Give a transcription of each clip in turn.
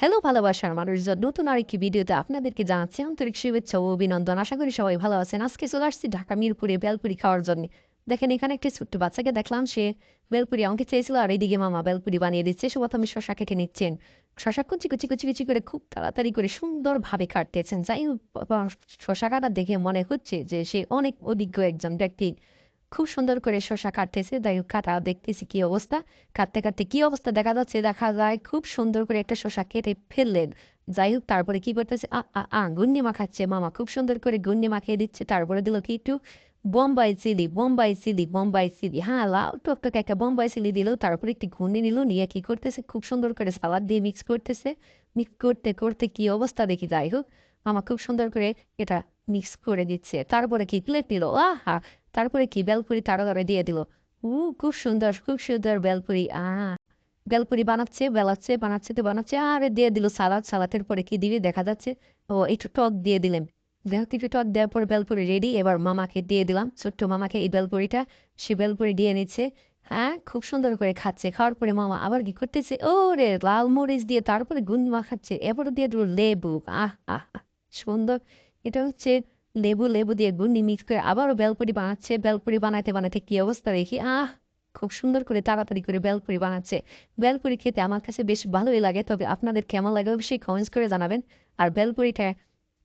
Hello ভালোবাসার মানুষজন নতুন আরেকটি ভিডিওতে আপনাদেরকে জানাচ্ছি আন্তরিক শুভেচ্ছা ও অভিনন্দন। আশা করি সবাই ভালো আছেন। আজকে চলে আসছি ঢাকা, মিরপুরে বেলপুরি খাওয়ার জন্য। দেখেন, এখানে একটি ছোট্ট বাচ্চাকে দেখলাম, সে বেলপুরি আমাকে চেয়েছিল আর এইদিকে মামা বেলপুরি বানিয়ে দিচ্ছে। সে প্রথমে শশা কেটে নিচ্ছেন। শশা কুচি কুচি কুচি কুচি করে খুব তাড়াতাড়ি করে সুন্দরভাবে কাটতেছেন। যাই হোক শশা কাটা দেখে মনে হচ্ছে যে সে অনেক অভিজ্ঞ একজন ব্যক্তি। খুব সুন্দর করে শশা কাটতেছে। যাই কাটা, দেখতেছি কি অবস্থা। কাটতে কাটতে কি অবস্থা দেখা যাচ্ছে, দেখা যায় খুব সুন্দর করে একটা শশা কেটে ফেললেন। যাই হোক, তারপরে কি করতেছে? আ গুন্নি মাখাচ্ছে মামা খুব সুন্দর করে গুন্নি মাখিয়ে দিচ্ছে। তারপরে দিল কি একটু Bombay chilli Bombay chilli Bombay chilli. হ্যাঁ লাল টকটক একটা বোম্বাই চিলি দিল। তারপরে একটি ঘুন্নি নিল, নিয়ে কি করতেছে? খুব সুন্দর করে সালাদ দিয়ে মিক্স করতেছে। মিক্স করতে করতে কি অবস্থা দেখি? যাই হোক, মামা খুব সুন্দর করে এটা মিক্স করে দিচ্ছে। তারপরে কি প্লেট নিল? আহা! তারপরে কি? বেলপুরি তাড়াতাড়ি দিয়ে দিল। উ খুব সুন্দর খুব সুন্দর বেলপুরি। আহ বেলপুরি বানাচ্ছে বেলাচ্ছে বানাচ্ছে তো বানাচ্ছে। আরে দিয়ে দিল সালাদ সালাতের পরে কি দিবি? দেখা যাচ্ছে। ও একটু টক দিয়ে দিলেন। দেখো কিছু টক দেওয়ার পরে বেলপুরি রেডি এবার মামাকে দিয়ে দিলাম। ছোট্ট মামাকে এই বেলপুরিটা সে বেলপুরি দিয়ে নিচ্ছে। হ্যাঁ খুব সুন্দর করে খাচ্ছে। খাওয়ার পরে মামা আবার কি করতেছে? ও রে লাল মরিচ দিয়ে তারপরে গুন মাখাচ্ছে। এবারও দিয়ে দিল লেবু। আহ আহ, সুন্দর। এটা হচ্ছে লেবু লেবু দিয়ে গুন্ডি মিক্স করে আবারও বেলপুরি বানাচ্ছে। বেলপুরি বানাতে বানাতে কি অবস্থা দেখি? আহ, খুব সুন্দর করে তাড়াতাড়ি করে বেলপুরি বানাচ্ছে। বেলপুরি খেতে আমার কাছে বেশ ভালোই লাগে, তবে আপনাদের কেমন লাগে অবশ্যই কমেন্টস করে জানাবেন। আর বেলপুরিটা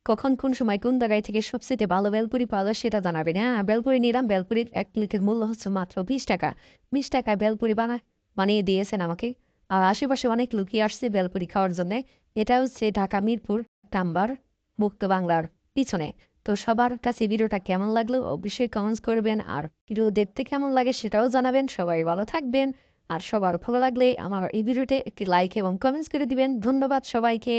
কখন, কোন সময়, কোন জায়গায় থেকে সবচেয়ে ভালো বেলপুরি পাওয়া যায় সেটা জানাবেন। হ্যাঁ বেলপুরি নিলাম। বেলপুরির এক প্লেটের মূল্য হচ্ছে মাত্র বিশ টাকা। বিশ টাকায় বেলপুরি বানা, বানিয়ে দিয়েছেন আমাকে। আর আশেপাশে অনেক লোকই আসছে বেলপুরি খাওয়ার জন্য। এটা হচ্ছে ঢাকা মিরপুর টাম্বার মুক্ত বাংলার পিছনে। তো সবার কাছে ভিডিওটা কেমন লাগল অবশ্যই কমেন্টস করবেন। আর ভিডিও দেখতে কেমন লাগে সেটাও জানাবেন। সবাই ভালো থাকবেন। আর সবার ভালো লাগলে আমার এই ভিডিওতে একটি লাইক এবং কমেন্টস করে দিবেন। ধন্যবাদ সবাইকে।